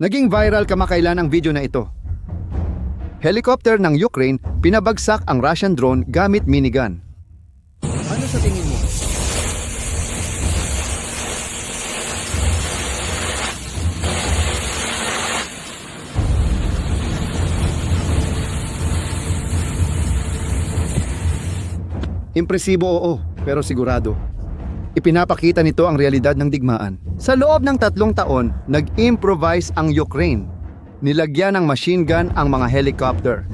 Naging viral kamakailan ang video na ito. Helicopter ng Ukraine pinabagsak ang Russian drone gamit minigun. Ano sa tingin mo? Impresibo oo, pero sigurado. Ipinapakita nito ang realidad ng digmaan. Sa loob ng tatlong taon, nag-improvise ang Ukraine. Nilagyan ng machine gun ang mga helicopter.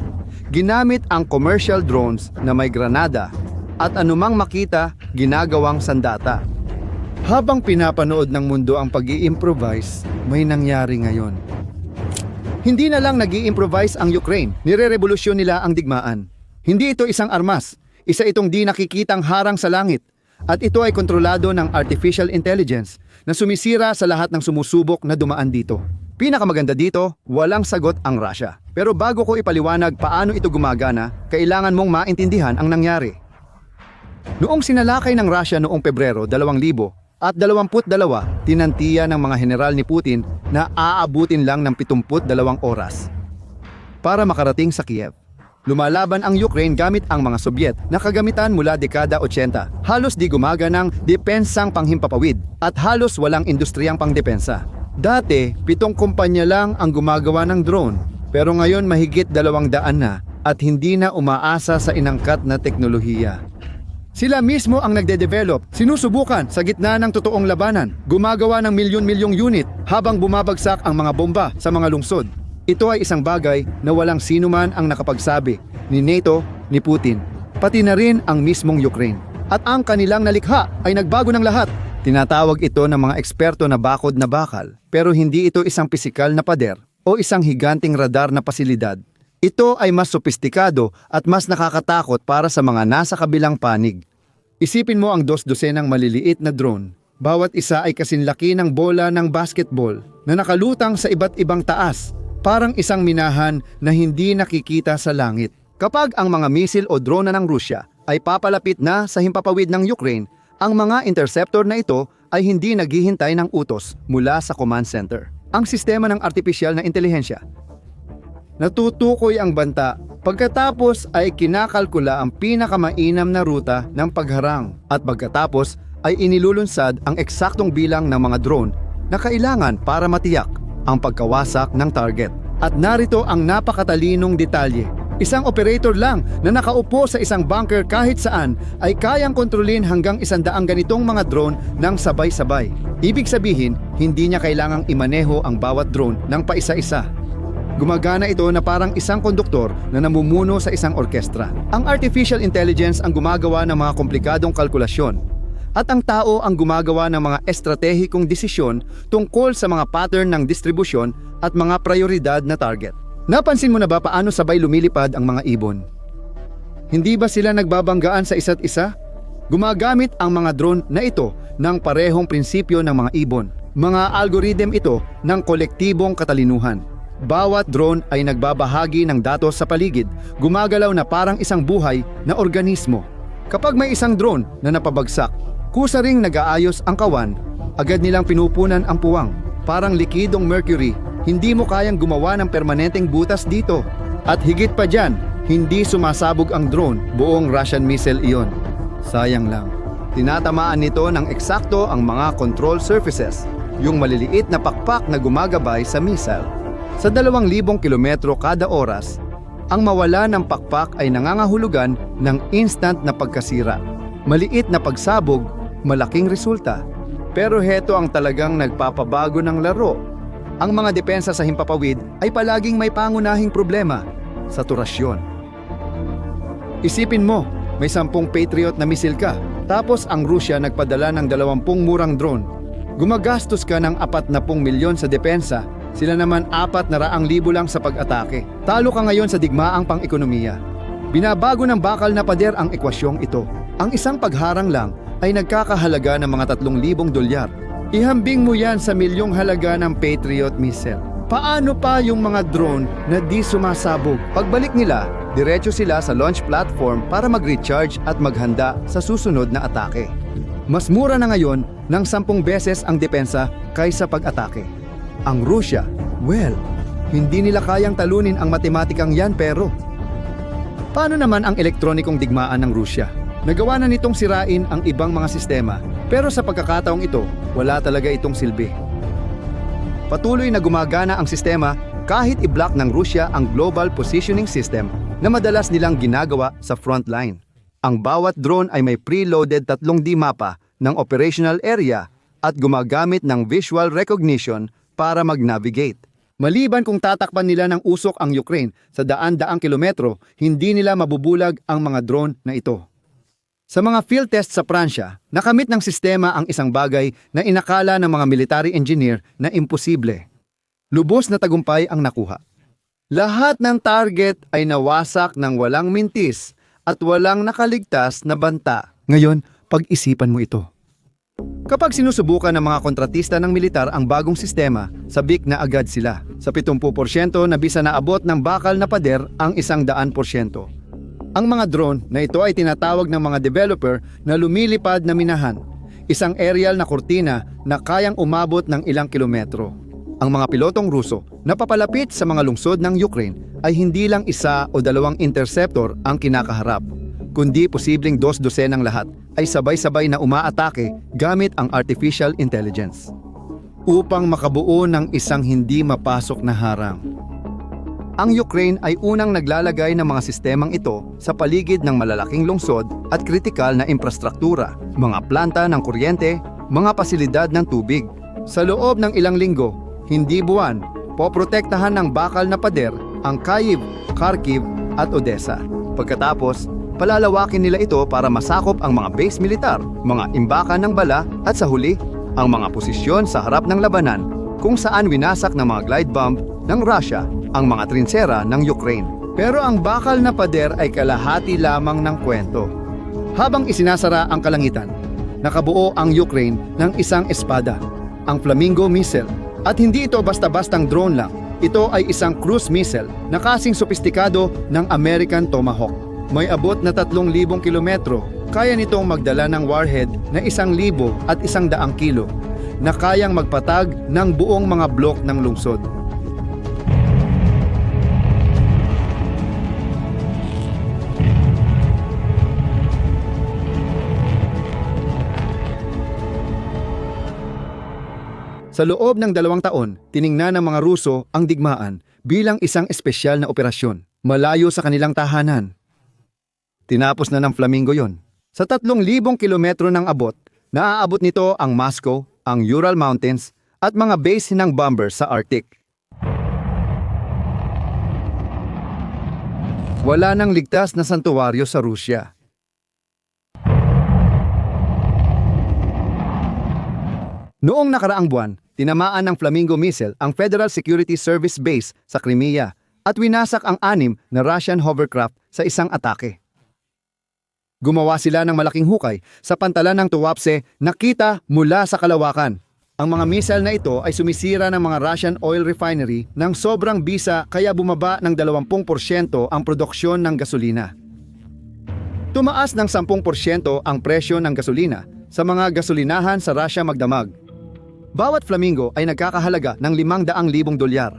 Ginamit ang commercial drones na may granada at anumang makita, ginagawang sandata. Habang pinapanood ng mundo ang pag improvise may nangyari ngayon. Hindi na lang nag improvise ang Ukraine, nire-revolusyon nila ang digmaan. Hindi ito isang armas, isa itong di nakikitang harang sa langit. At ito ay kontrolado ng artificial intelligence na sumisira sa lahat ng sumusubok na dumaan dito. Pinakamaganda dito, walang sagot ang Russia. Pero bago ko ipaliwanag paano ito gumagana, kailangan mong maintindihan ang nangyari. Noong sinalakay ng Russia noong Pebrero 2000 at 22, tinantiya ng mga general ni Putin na aabutin lang ng 72 oras para makarating sa Kiev. Lumalaban ang Ukraine gamit ang mga Sobyet na kagamitan mula dekada 80. Halos di gumaganang depensang panghimpapawid at halos walang industriyang pangdepensa. Dati, pitong kumpanya lang ang gumagawa ng drone. Pero ngayon mahigit dalawang daan na at hindi na umaasa sa inangkat na teknolohiya. Sila mismo ang nagde-develop, sinusubukan sa gitna ng totoong labanan, gumagawa ng milyon-milyong unit habang bumabagsak ang mga bomba sa mga lungsod. Ito ay isang bagay na walang sino man ang nakapagsabi, ni NATO, ni Putin, pati na rin ang mismong Ukraine. At ang kanilang nalikha ay nagbago ng lahat. Tinatawag ito ng mga eksperto na bakod na bakal, pero hindi ito isang pisikal na pader o isang higanting radar na pasilidad. Ito ay mas sopistikado at mas nakakatakot para sa mga nasa kabilang panig. Isipin mo ang dos-dosenang maliliit na drone. Bawat isa ay kasinlaki ng bola ng basketball na nakalutang sa iba't ibang taas, parang isang minahan na hindi nakikita sa langit. Kapag ang mga misil o drone ng Rusya ay papalapit na sa himpapawid ng Ukraine, ang mga interceptor na ito ay hindi naghihintay ng utos mula sa command center. Ang sistema ng artificial na intelihensya Natutukoy ang banta pagkatapos ay kinakalkula ang pinakamainam na ruta ng pagharang at pagkatapos ay inilulunsad ang eksaktong bilang ng mga drone na kailangan para matiyak ang pagkawasak ng target. At narito ang napakatalinong detalye. Isang operator lang na nakaupo sa isang bunker kahit saan ay kayang kontrolin hanggang isandaang ganitong mga drone ng sabay-sabay. Ibig sabihin, hindi niya kailangang imaneho ang bawat drone ng paisa-isa. Gumagana ito na parang isang konduktor na namumuno sa isang orkestra. Ang artificial intelligence ang gumagawa ng mga komplikadong kalkulasyon at ang tao ang gumagawa ng mga estratehikong desisyon tungkol sa mga pattern ng distribusyon at mga prioridad na target. Napansin mo na ba paano sabay lumilipad ang mga ibon? Hindi ba sila nagbabanggaan sa isa't isa? Gumagamit ang mga drone na ito ng parehong prinsipyo ng mga ibon. Mga algorithm ito ng kolektibong katalinuhan. Bawat drone ay nagbabahagi ng datos sa paligid, gumagalaw na parang isang buhay na organismo. Kapag may isang drone na napabagsak, kusa ring nag-aayos ang kawan, agad nilang pinupunan ang puwang. Parang likidong mercury, hindi mo kayang gumawa ng permanenteng butas dito. At higit pa dyan, hindi sumasabog ang drone, buong Russian missile iyon. Sayang lang. Tinatamaan nito ng eksakto ang mga control surfaces, yung maliliit na pakpak na gumagabay sa missile. Sa 2,000 kilometro kada oras, ang mawala ng pakpak ay nangangahulugan ng instant na pagkasira. Maliit na pagsabog, malaking resulta. Pero heto ang talagang nagpapabago ng laro. Ang mga depensa sa himpapawid ay palaging may pangunahing problema, saturasyon. Isipin mo, may sampung Patriot na misil ka, tapos ang Rusya nagpadala ng 20 murang drone. Gumagastos ka ng 40 milyon sa depensa sila naman apat na raang libo lang sa pag-atake. Talo ka ngayon sa digmaang pang-ekonomiya. Binabago ng bakal na pader ang ekwasyong ito. Ang isang pagharang lang ay nagkakahalaga ng mga tatlong libong dolyar. Ihambing mo yan sa milyong halaga ng Patriot missile. Paano pa yung mga drone na di sumasabog? Pagbalik nila, diretso sila sa launch platform para mag-recharge at maghanda sa susunod na atake. Mas mura na ngayon ng sampung beses ang depensa kaysa pag-atake. Ang Rusya Well, hindi nila kayang talunin ang matematikang yan pero... Paano naman ang elektronikong digmaan ng Rusya? Nagawa na nitong sirain ang ibang mga sistema pero sa pagkakataong ito, wala talaga itong silbi. Patuloy na gumagana ang sistema kahit i-block ng Rusya ang Global Positioning System na madalas nilang ginagawa sa front line. Ang bawat drone ay may preloaded 3D mapa ng operational area at gumagamit ng visual recognition para mag-navigate. Maliban kung tatakpan nila ng usok ang Ukraine sa daan-daang kilometro, hindi nila mabubulag ang mga drone na ito. Sa mga field test sa Pransya, nakamit ng sistema ang isang bagay na inakala ng mga military engineer na imposible. Lubos na tagumpay ang nakuha. Lahat ng target ay nawasak ng walang mintis at walang nakaligtas na banta. Ngayon, pag-isipan mo ito. Kapag sinusubukan ng mga kontratista ng militar ang bagong sistema, sabik na agad sila. Sa 70% na bisa naabot ng bakal na pader ang 100%. Ang mga drone na ito ay tinatawag ng mga developer na lumilipad na minahan, isang aerial na kurtina na kayang umabot ng ilang kilometro. Ang mga pilotong Ruso na papalapit sa mga lungsod ng Ukraine ay hindi lang isa o dalawang interceptor ang kinakaharap, kundi posibleng dos dosenang lahat ay sabay-sabay na umaatake gamit ang artificial intelligence upang makabuo ng isang hindi mapasok na harang. Ang Ukraine ay unang naglalagay ng mga sistemang ito sa paligid ng malalaking lungsod at kritikal na infrastruktura, mga planta ng kuryente, mga pasilidad ng tubig. Sa loob ng ilang linggo, hindi buwan, poprotektahan ng bakal na pader ang Kyiv, Kharkiv at Odessa. Pagkatapos, palalawakin nila ito para masakop ang mga base militar, mga imbakan ng bala at sa huli, ang mga posisyon sa harap ng labanan kung saan winasak ng mga glide bomb ng Russia ang mga trinsera ng Ukraine. Pero ang bakal na pader ay kalahati lamang ng kwento. Habang isinasara ang kalangitan, nakabuo ang Ukraine ng isang espada, ang Flamingo missile. At hindi ito basta-bastang drone lang. Ito ay isang cruise missile na kasing sopistikado ng American Tomahawk. May abot na 3,000 kilometro. Kaya nitong magdala ng warhead na 1,000 at 100 kilo na kayang magpatag ng buong mga blok ng lungsod. Sa loob ng dalawang taon, tiningnan ng mga Ruso ang digmaan bilang isang espesyal na operasyon, malayo sa kanilang tahanan. Tinapos na ng Flamingo yon. Sa 3,000 kilometro ng abot, naaabot nito ang Moscow, ang Ural Mountains, at mga base ng bomber sa Arctic. Wala nang ligtas na santuwaryo sa Rusya. Noong nakaraang buwan, tinamaan ng Flamingo missile ang Federal Security Service Base sa Crimea at winasak ang anim na Russian hovercraft sa isang atake. Gumawa sila ng malaking hukay sa pantalan ng Tuwapse na kita mula sa kalawakan. Ang mga missile na ito ay sumisira ng mga Russian oil refinery ng sobrang bisa kaya bumaba ng 20% ang produksyon ng gasolina. Tumaas ng 10% ang presyo ng gasolina sa mga gasolinahan sa Russia magdamag bawat flamingo ay nagkakahalaga ng 500,000 dolyar.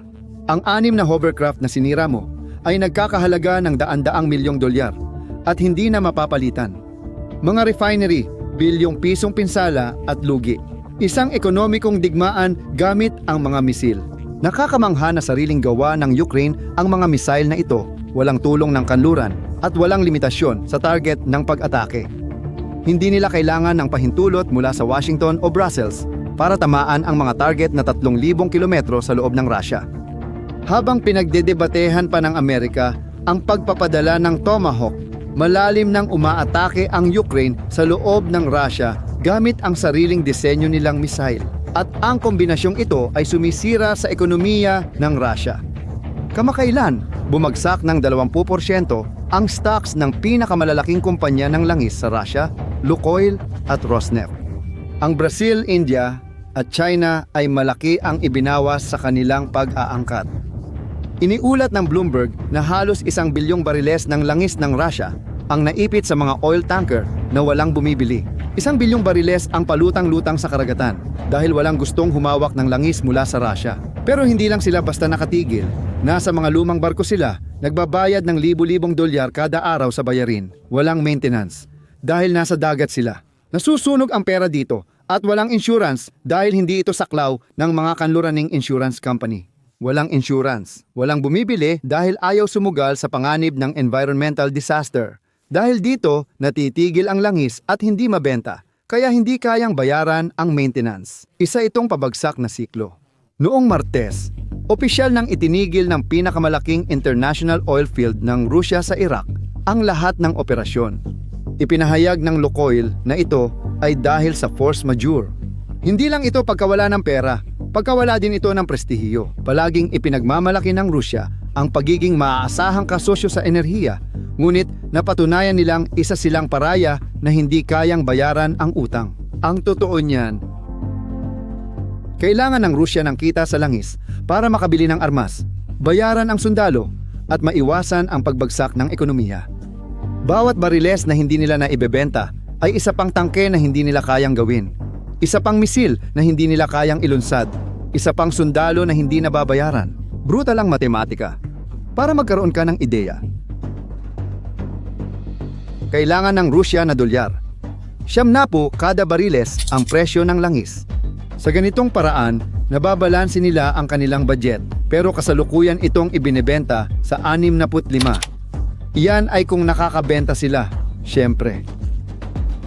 Ang anim na hovercraft na sinira mo ay nagkakahalaga ng daan-daang milyong dolyar at hindi na mapapalitan. Mga refinery, bilyong pisong pinsala at lugi. Isang ekonomikong digmaan gamit ang mga misil. Nakakamangha na sariling gawa ng Ukraine ang mga misail na ito, walang tulong ng kanluran at walang limitasyon sa target ng pag-atake. Hindi nila kailangan ng pahintulot mula sa Washington o Brussels para tamaan ang mga target na 3,000 kilometro sa loob ng Russia. Habang pinagdedebatehan pa ng Amerika ang pagpapadala ng Tomahawk, malalim nang umaatake ang Ukraine sa loob ng Russia gamit ang sariling disenyo nilang missile. At ang kombinasyong ito ay sumisira sa ekonomiya ng Russia. Kamakailan, bumagsak ng 20% ang stocks ng pinakamalalaking kumpanya ng langis sa Russia, Lukoil at Rosneft. Ang Brazil, India at China ay malaki ang ibinawas sa kanilang pag-aangkat. Iniulat ng Bloomberg na halos isang bilyong bariles ng langis ng Russia ang naipit sa mga oil tanker na walang bumibili. Isang bilyong bariles ang palutang-lutang sa karagatan dahil walang gustong humawak ng langis mula sa Russia. Pero hindi lang sila basta nakatigil. Nasa mga lumang barko sila, nagbabayad ng libu-libong dolyar kada araw sa bayarin. Walang maintenance. Dahil nasa dagat sila. Nasusunog ang pera dito at walang insurance dahil hindi ito saklaw ng mga kanluraning insurance company. Walang insurance. Walang bumibili dahil ayaw sumugal sa panganib ng environmental disaster. Dahil dito, natitigil ang langis at hindi mabenta, kaya hindi kayang bayaran ang maintenance. Isa itong pabagsak na siklo. Noong Martes, opisyal nang itinigil ng pinakamalaking international oil field ng Rusya sa Iraq ang lahat ng operasyon. Ipinahayag ng Lukoil na ito ay dahil sa force majeure. Hindi lang ito pagkawala ng pera, pagkawala din ito ng prestihiyo. Palaging ipinagmamalaki ng Rusya ang pagiging maaasahang kasosyo sa enerhiya, ngunit napatunayan nilang isa silang paraya na hindi kayang bayaran ang utang. Ang totoo niyan, kailangan ng Rusya ng kita sa langis para makabili ng armas, bayaran ang sundalo, at maiwasan ang pagbagsak ng ekonomiya. Bawat bariles na hindi nila na ibebenta ay isa pang tangke na hindi nila kayang gawin. Isa pang misil na hindi nila kayang ilunsad. Isa pang sundalo na hindi nababayaran. Brutal ang matematika. Para magkaroon ka ng ideya. Kailangan ng Rusya na dolyar. Siyam na po kada bariles ang presyo ng langis. Sa ganitong paraan, nababalansin nila ang kanilang budget pero kasalukuyan itong ibinebenta sa 65. Iyan ay kung nakakabenta sila, syempre.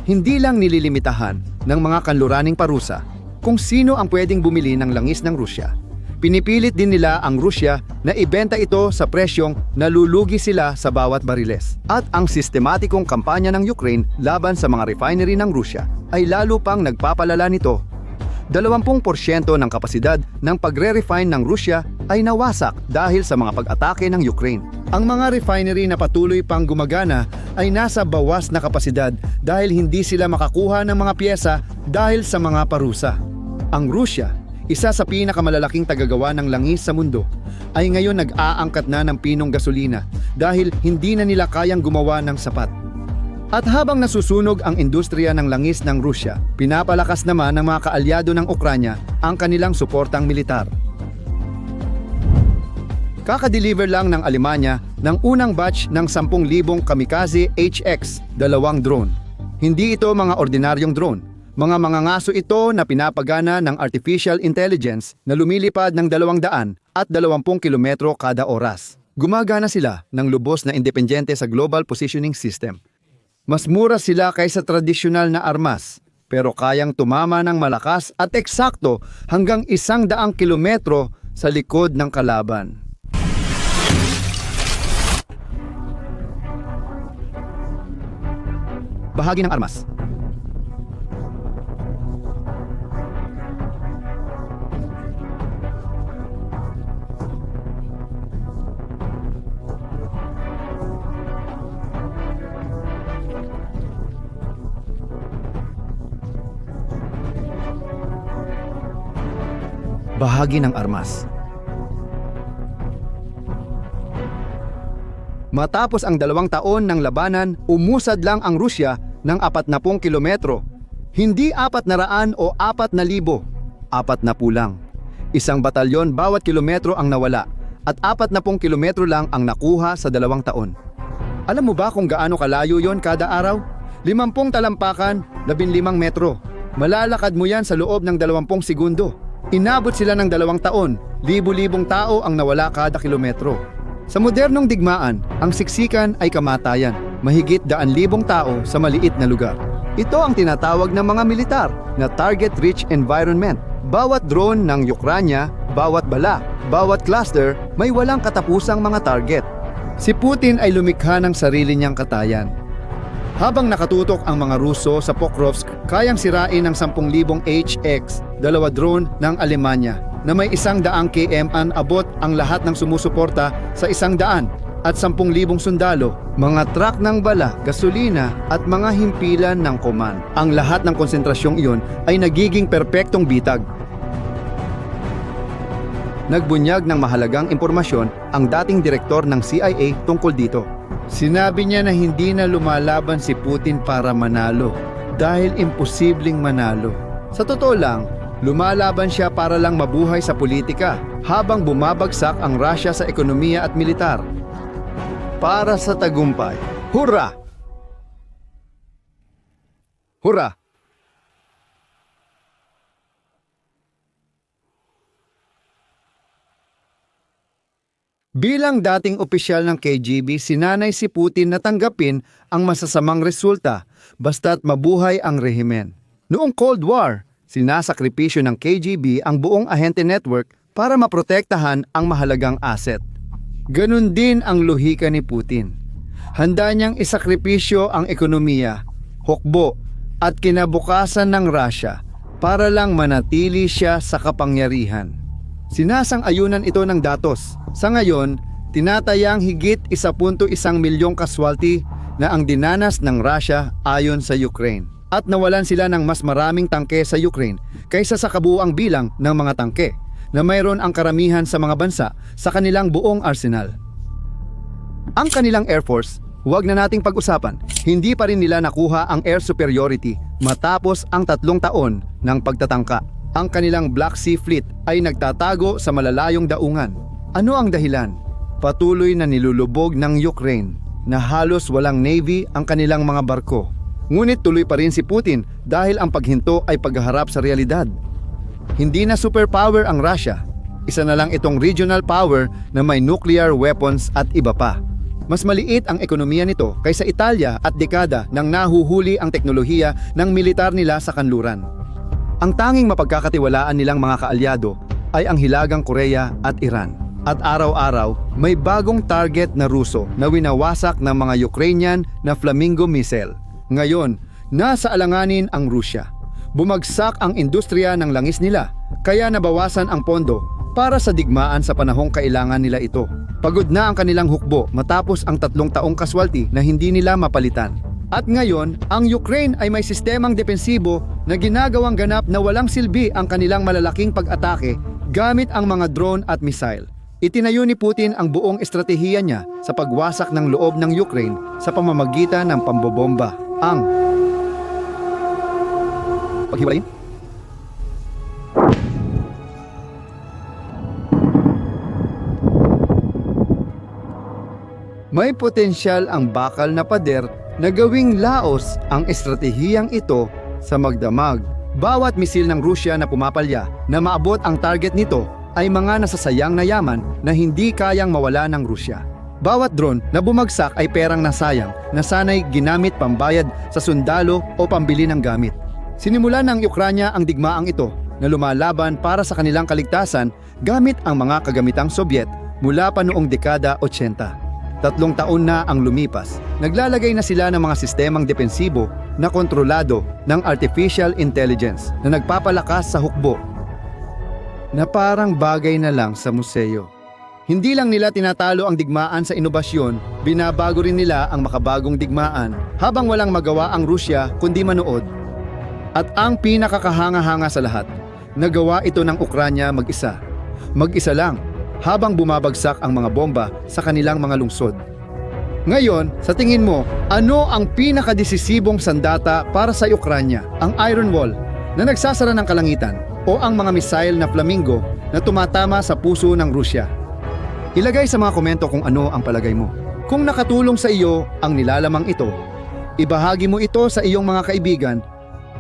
Hindi lang nililimitahan ng mga kanluraning parusa kung sino ang pwedeng bumili ng langis ng Rusya. Pinipilit din nila ang Rusya na ibenta ito sa presyong nalulugi sila sa bawat bariles. At ang sistematikong kampanya ng Ukraine laban sa mga refinery ng Rusya ay lalo pang nagpapalala nito 20% ng kapasidad ng pagre-refine ng Rusya ay nawasak dahil sa mga pag-atake ng Ukraine. Ang mga refinery na patuloy pang gumagana ay nasa bawas na kapasidad dahil hindi sila makakuha ng mga pyesa dahil sa mga parusa. Ang Rusya, isa sa pinakamalalaking tagagawa ng langis sa mundo, ay ngayon nag-aangkat na ng pinong gasolina dahil hindi na nila kayang gumawa ng sapat. At habang nasusunog ang industriya ng langis ng Rusya, pinapalakas naman ng mga kaalyado ng Ukranya ang kanilang suportang militar. Kakadeliver lang ng Alemanya ng unang batch ng 10,000 kamikaze HX, dalawang drone. Hindi ito mga ordinaryong drone. Mga mangangaso ito na pinapagana ng artificial intelligence na lumilipad ng 200 at 20 kilometro kada oras. Gumagana sila ng lubos na independyente sa Global Positioning System mas mura sila kaysa tradisyonal na armas, pero kayang tumama ng malakas at eksakto hanggang isang daang kilometro sa likod ng kalaban. Bahagi ng armas. Bahagi ng armas. Matapos ang dalawang taon ng labanan, umusad lang ang Rusya ng 40 kilometro. Hindi 400 o 4,000, 40 lang. Isang batalyon bawat kilometro ang nawala at 40 kilometro lang ang nakuha sa dalawang taon. Alam mo ba kung gaano kalayo yon kada araw? 50 talampakan, 15 metro. Malalakad mo yan sa loob ng 20 segundo. Inabot sila ng dalawang taon, libu-libong tao ang nawala kada kilometro. Sa modernong digmaan, ang siksikan ay kamatayan, mahigit daan libong tao sa maliit na lugar. Ito ang tinatawag ng mga militar na target-rich environment. Bawat drone ng Ukranya, bawat bala, bawat cluster, may walang katapusang mga target. Si Putin ay lumikha ng sarili niyang katayan. Habang nakatutok ang mga Ruso sa Pokrovsk, kayang sirain ng 10,000 HX, dalawa drone ng Alemanya, na may isang daang km an abot ang lahat ng sumusuporta sa isang daan at 10,000 sundalo, mga truck ng bala, gasolina at mga himpilan ng koman. Ang lahat ng konsentrasyong iyon ay nagiging perpektong bitag Nagbunyag ng mahalagang impormasyon ang dating direktor ng CIA tungkol dito. Sinabi niya na hindi na lumalaban si Putin para manalo dahil imposibleng manalo. Sa totoo lang, Lumalaban siya para lang mabuhay sa politika habang bumabagsak ang Russia sa ekonomiya at militar. Para sa tagumpay. Hurra! Hurra! Bilang dating opisyal ng KGB, sinanay si Putin na tanggapin ang masasamang resulta basta't mabuhay ang rehimen. Noong Cold War, sinasakripisyo ng KGB ang buong ahente network para maprotektahan ang mahalagang asset. Ganon din ang lohika ni Putin. Handa niyang isakripisyo ang ekonomiya, hukbo at kinabukasan ng Russia para lang manatili siya sa kapangyarihan. Sinasang-ayunan ito ng datos. Sa ngayon, tinatayang higit 1.1 milyong kaswalti na ang dinanas ng Russia ayon sa Ukraine. At nawalan sila ng mas maraming tangke sa Ukraine kaysa sa kabuuang bilang ng mga tangke na mayroon ang karamihan sa mga bansa sa kanilang buong arsenal. Ang kanilang Air Force, huwag na nating pag-usapan, hindi pa rin nila nakuha ang air superiority matapos ang tatlong taon ng pagtatangka. Ang kanilang Black Sea Fleet ay nagtatago sa malalayong daungan. Ano ang dahilan? Patuloy na nilulubog ng Ukraine na halos walang navy ang kanilang mga barko. Ngunit tuloy pa rin si Putin dahil ang paghinto ay pagharap sa realidad. Hindi na superpower ang Russia. Isa na lang itong regional power na may nuclear weapons at iba pa. Mas maliit ang ekonomiya nito kaysa Italia at dekada nang nahuhuli ang teknolohiya ng militar nila sa kanluran. Ang tanging mapagkakatiwalaan nilang mga kaalyado ay ang Hilagang Korea at Iran. At araw-araw, may bagong target na Ruso na winawasak ng mga Ukrainian na Flamingo missile. Ngayon, nasa alanganin ang Rusya. Bumagsak ang industriya ng langis nila, kaya nabawasan ang pondo para sa digmaan sa panahong kailangan nila ito. Pagod na ang kanilang hukbo matapos ang tatlong taong kaswalti na hindi nila mapalitan. At ngayon, ang Ukraine ay may sistemang depensibo na ginagawang ganap na walang silbi ang kanilang malalaking pag-atake gamit ang mga drone at missile. Itinayo ni Putin ang buong estratehiya niya sa pagwasak ng loob ng Ukraine sa pamamagitan ng pambobomba. Ang paghiwalayin? May potensyal ang bakal na pader na gawing laos ang estratehiyang ito sa magdamag. Bawat misil ng Rusya na pumapalya na maabot ang target nito ay mga nasasayang na yaman na hindi kayang mawala ng Rusya. Bawat drone na bumagsak ay perang nasayang na sanay ginamit pambayad sa sundalo o pambili ng gamit. Sinimulan ng Ukranya ang digmaang ito na lumalaban para sa kanilang kaligtasan gamit ang mga kagamitang Sobyet mula pa noong dekada 80. Tatlong taon na ang lumipas, naglalagay na sila ng mga sistemang depensibo na kontrolado ng artificial intelligence na nagpapalakas sa hukbo na parang bagay na lang sa museo. Hindi lang nila tinatalo ang digmaan sa inobasyon, binabago rin nila ang makabagong digmaan habang walang magawa ang Rusya kundi manood. At ang pinakakahanga-hanga sa lahat, nagawa ito ng Ukranya mag-isa. Mag-isa lang, habang bumabagsak ang mga bomba sa kanilang mga lungsod. Ngayon, sa tingin mo, ano ang pinakadesisibong sandata para sa Ukranya? Ang Iron Wall na nagsasara ng kalangitan o ang mga missile na flamingo na tumatama sa puso ng Rusya? Ilagay sa mga komento kung ano ang palagay mo. Kung nakatulong sa iyo ang nilalamang ito, ibahagi mo ito sa iyong mga kaibigan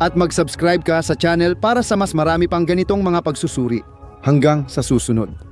at mag-subscribe ka sa channel para sa mas marami pang ganitong mga pagsusuri. Hanggang sa susunod.